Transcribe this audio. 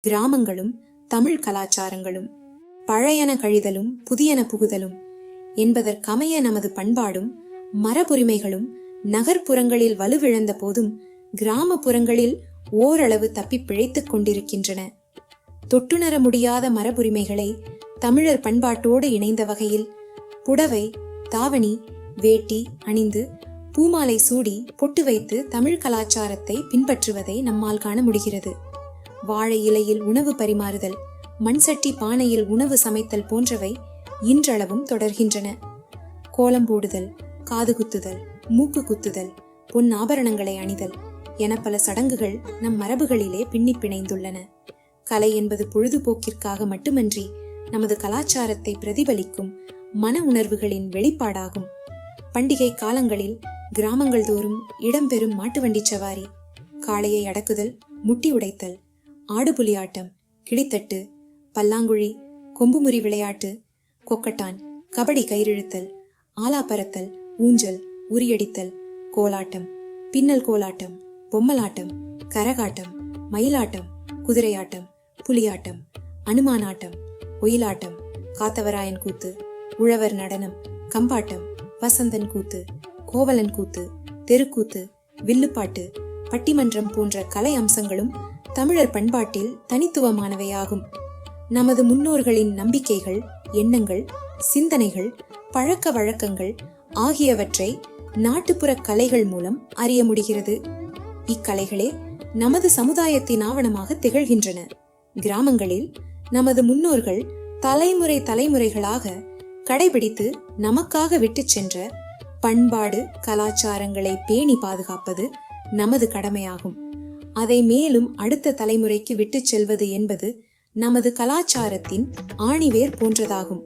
கிராமங்களும் தமிழ் கலாச்சாரங்களும் பழையன கழிதலும் புதியன புகுதலும் என்பதற்கமைய நமது பண்பாடும் மரபுரிமைகளும் நகர்ப்புறங்களில் வலுவிழந்த போதும் கிராமப்புறங்களில் ஓரளவு தப்பி பிழைத்துக் கொண்டிருக்கின்றன. தொட்டுணர முடியாத மரபுரிமைகளை தமிழர் பண்பாட்டோடு இணைந்த வகையில் புடவை தாவணி வேட்டி அணிந்து பூமாலை சூடி பொட்டு வைத்து தமிழ் கலாச்சாரத்தை பின்பற்றுவதை நம்மால் காண முடிகிறது. வாழை இலையில் உணவு பரிமாறுதல் மண்சட்டி பானையில் உணவு சமைத்தல் போன்றவை இன்றளவும் தொடர்கின்றன. கோலம் போடுதல் காது குத்துதல் மூக்கு குத்துதல் பொன் ஆபரணங்களை அணிதல் என பல சடங்குகள் நம் மரபுகளிலே பின்னி பிணைந்துள்ளன. கலை என்பது பொழுதுபோக்கிற்காக மட்டுமன்றி நமது கலாச்சாரத்தை பிரதிபலிக்கும் மன உணர்வுகளின் வெளிப்பாடாகும். பண்டிகை காலங்களில் கிராமங்கள் தோறும் இடம்பெறும் மாட்டு வண்டி சவாரி காளையை அடக்குதல் முட்டி உடைத்தல் ஆடுபுலி ஆட்டம் கிளித்தட்டு பல்லாங்குழி கொம்புமுறி விளையாட்டு கொக்கட்டான் கபடி கயிறிழுத்தல் ஆலா பறத்தல் ஊஞ்சல் உரியடித்தல் கோலாட்டம் பின்னல் கோலாட்டம் பொம்மலாட்டம் கரகாட்டம் மயிலாட்டம் குதிரையாட்டம் புலியாட்டம் அனுமானாட்டம் ஒயிலாட்டம் காத்தவராயன் கூத்து உழவர் நடனம் கம்பாட்டம் வசந்தன் கூத்து கோவலன் கூத்து தெருக்கூத்து வில்லுப்பாட்டு பட்டிமன்றம் போன்ற கலை அம்சங்களும் தமிழர் பண்பாட்டில் தனித்துவமானவையாகும். நமது முன்னோர்களின் நம்பிக்கைகள் எண்ணங்கள் சிந்தனைகள் பழக்க வழக்கங்கள் ஆகியவற்றை நாட்டுப்புற கலைகள் மூலம் அறிய முடிகிறது. இக்கலைகளே நமது சமுதாயத்தின் ஆவணமாக திகழ்கின்றன. கிராமங்களில் நமது முன்னோர்கள் தலைமுறை தலைமுறைகளாக கடைபிடித்து நமக்காக விட்டுச் சென்ற பண்பாடு கலாச்சாரங்களை பேணி பாதுகாப்பது நமது கடமையாகும். அதை மேலும் அடுத்த தலைமுறைக்கு விட்டுச் செல்வது என்பது நமது கலாச்சாரத்தின் ஆணிவேர் போன்றதாகும்.